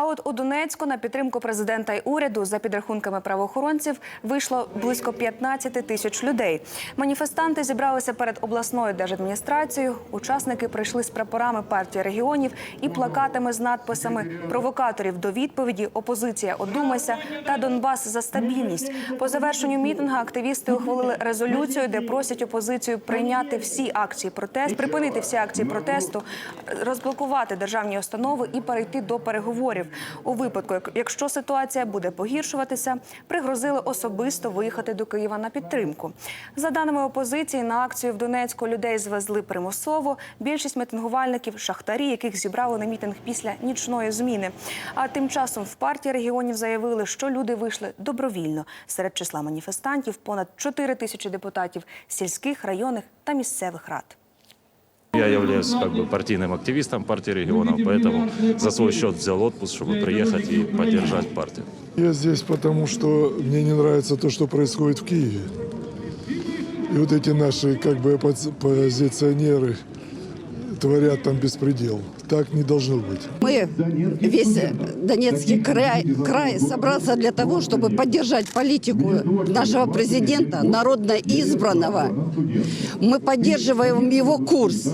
А от у Донецьку на підтримку президента й уряду за підрахунками правоохоронців вийшло близько 15 тисяч людей. Маніфестанти зібралися перед обласною держадміністрацією. Учасники прийшли з прапорами партії регіонів і плакатами з надписами провокаторів до відповіді, опозиція одумайся та Донбас за стабільність. По завершенню мітинга активісти ухвалили резолюцію, де просять опозицію прийняти всі акції протесту, припинити всі акції протесту, розблокувати державні установи і перейти до переговорів. У випадку, якщо ситуація буде погіршуватися, пригрозили особисто виїхати до Києва на підтримку. За даними опозиції, на акцію в Донецьку людей звезли примусово. Більшість мітингувальників шахтарі, яких зібрали на мітинг після нічної зміни. А тим часом в партії регіонів заявили, що люди вийшли добровільно. Серед числа маніфестантів понад 4 тисячі депутатів сільських, районних та місцевих рад. Я являюсь как бы партийным активистом партии регионов, поэтому за свой счет взял отпуск, чтобы приехать и поддержать партию. Я здесь потому, что мне не нравится то, что происходит в Киеве. И вот эти наши как бы оппози- оппозиционеры творят там беспредел. Так не должно быть. Мы, весь Донецкий край, край собрался для того, чтобы поддержать политику нашего президента, народно избранного. Мы поддерживаем его курс.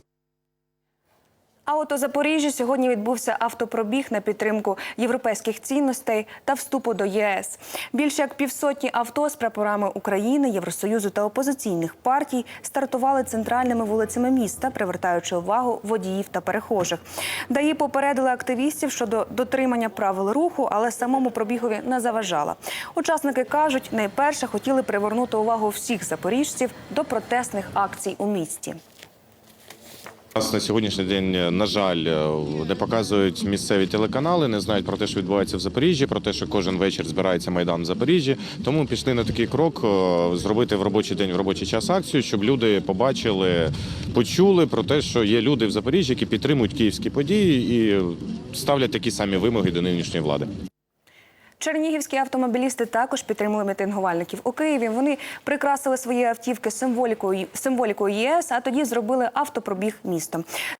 А от у Запоріжжі сьогодні відбувся автопробіг на підтримку європейських цінностей та вступу до ЄС. Більше як півсотні авто з прапорами України, Євросоюзу та опозиційних партій стартували центральними вулицями міста, привертаючи увагу водіїв та перехожих. ДАІ попередили активістів щодо дотримання правил руху, але самому пробігові не заважала. Учасники кажуть, найперше хотіли привернути увагу всіх запоріжців до протестних акцій у місті. Нас на сьогоднішній день, на жаль, не показують місцеві телеканали, не знають про те, що відбувається в Запоріжжі, про те, що кожен вечір збирається майдан в Запоріжжі. Тому пішли на такий крок е, зробити в робочий день, в робочий час акцію, щоб люди побачили, почули про те, що є люди в Запоріжжі, які підтримують київські події і ставлять такі самі вимоги до нинішньої влади. Чернігівські автомобілісти також підтримали мітингувальників у Києві. Вони прикрасили свої автівки символікою символікою ЄС, а тоді зробили автопробіг містом.